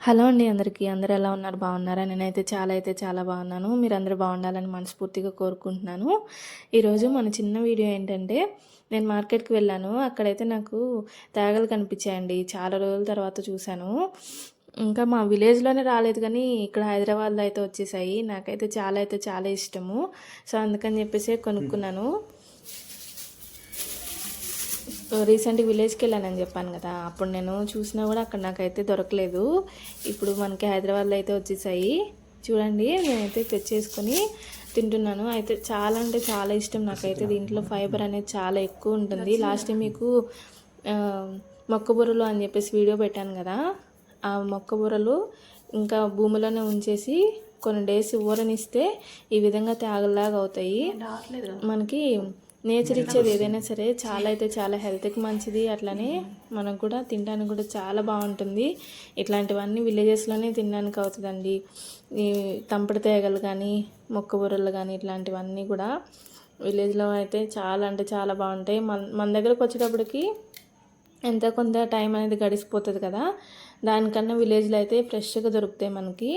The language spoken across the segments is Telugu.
హలో అండి అందరికీ. అందరూ ఎలా ఉన్నారు? బాగున్నారా? నేనైతే చాలా అయితే చాలా బాగున్నాను. మీరు అందరూ బాగుండాలని మనస్ఫూర్తిగా కోరుకుంటున్నాను. ఈరోజు మన చిన్న వీడియో ఏంటంటే నేను మార్కెట్కి వెళ్ళాను. అక్కడైతే నాకు తేగలు కనిపించాయండి. చాలా రోజుల తర్వాత చూశాను. ఇంకా మా విలేజ్లోనే రాలేదు కానీ ఇక్కడ హైదరాబాద్లో అయితే వచ్చేసాయి. నాకైతే చాలా అయితే చాలా ఇష్టము. సో అందుకని చెప్పేసి కొనుక్కున్నాను. రీసెంట్గా విలేజ్కి వెళ్ళానని చెప్పాను కదా అప్పుడు నేను చూసినా కూడా అక్కడ నాకైతే దొరకలేదు. ఇప్పుడు మనకి హైదరాబాద్లో అయితే వచ్చేసాయి. చూడండి నేనైతే తెచ్చేసుకొని తింటున్నాను. అయితే చాలా అంటే చాలా ఇష్టం నాకైతే దీంట్లో ఫైబర్ అనేది చాలా ఎక్కువ ఉంటుంది. లాస్ట్ టైం మీకు ఆ, మొక్కబుర్రలు అని చెప్పేసి వీడియో పెట్టాను కదా ఆ మొక్కబుర్రలు ఇంకా భూమిలోనే ఉంచేసి కొన్ని డేస్ ఊరనిస్తే ఈ విధంగా త్యాగలాగా అవుతాయి. మనకి నేచర్ ఇచ్చేది ఏదైనా సరే చాలా అయితే చాలా హెల్త్కి మంచిది అట్లనే మనకు కూడా తినడానికి కూడా చాలా బాగుంటుంది. ఇట్లాంటివన్నీ విలేజెస్లోనే తినడానికి అవుతుందండి. ఈ తంపడి తేగలు కానీ మొక్క బుర్రలు కానీ ఇట్లాంటివన్నీ కూడా విలేజ్లో అయితే చాలా అంటే చాలా బాగుంటాయి. మన మన దగ్గరకు వచ్చేటప్పటికి ఎంత కొంత టైం అనేది గడిచిపోతుంది కదా దానికన్నా విలేజ్లో అయితే ఫ్రెష్గా దొరుకుతాయి మనకి.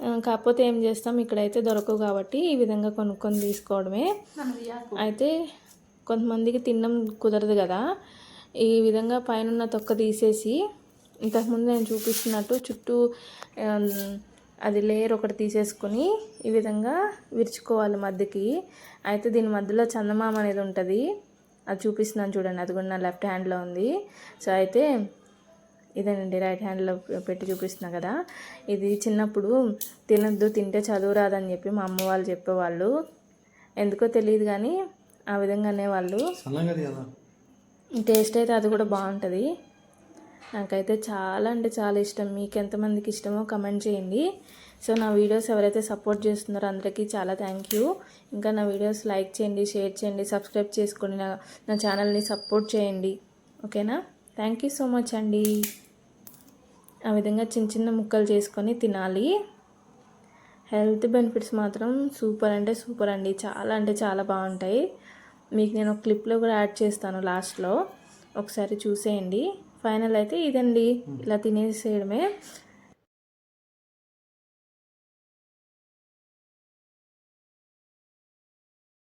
కాకపోతే ఏం చేస్తాం? ఇక్కడైతే దొరకవు కాబట్టి ఈ విధంగా కొనుక్కొని తీసుకోవడమే. అయితే కొంతమందికి తినడం కుదరదు కదా. ఈ విధంగా పైన తొక్క తీసేసి ఇంతకుముందు నేను చూపిస్తున్నట్టు చుట్టూ అది లేయర్ ఒకటి తీసేసుకొని ఈ విధంగా విరుచుకోవాలి మధ్యకి. అయితే దీని మధ్యలో చందమామ అనేది ఉంటుంది. అది చూపిస్తున్నాను చూడండి. అది కూడా నా లెఫ్ట్ హ్యాండ్లో ఉంది. సో అయితే ఇదేనండి రైట్ హ్యాండ్లో పెట్టి చూపిస్తున్నా కదా. ఇది చిన్నప్పుడు తినద్దు తింటే చదువు రాదని చెప్పి మా అమ్మ వాళ్ళు చెప్పేవాళ్ళు. ఎందుకో తెలియదు కానీ ఆ విధంగా అనేవాళ్ళు. సన్నగది కదా. టేస్ట్ అయితే అది కూడా బాగుంటుంది. నాకైతే చాలా అంటే చాలా ఇష్టం. మీకు ఎంతమందికి ఇష్టమో కమెంట్ చేయండి. సో నా వీడియోస్ ఎవరైతే సపోర్ట్ చేస్తున్నారో అందరికీ చాలా థ్యాంక్ యూ ఇంకా నా వీడియోస్ లైక్ చేయండి షేర్ చేయండి సబ్స్క్రైబ్ చేసుకొని నా నా ఛానల్ని సపోర్ట్ చేయండి. ఓకేనా థ్యాంక్ యూ సో మచ్ అండి. ఆ విధంగా చిన్న చిన్న ముక్కలు చేసుకొని తినాలి. హెల్త్ బెనిఫిట్స్ మాత్రం సూపర్ అంటే సూపర్ అండి. చాలా అంటే చాలా బాగుంటాయి. మీకు నేను ఒక క్లిప్లో కూడా యాడ్ చేస్తాను లాస్ట్లో. ఒకసారి చూసేయండి. ఫైనల్ అయితే ఇదండి. ఇలా తినేసేయడమే.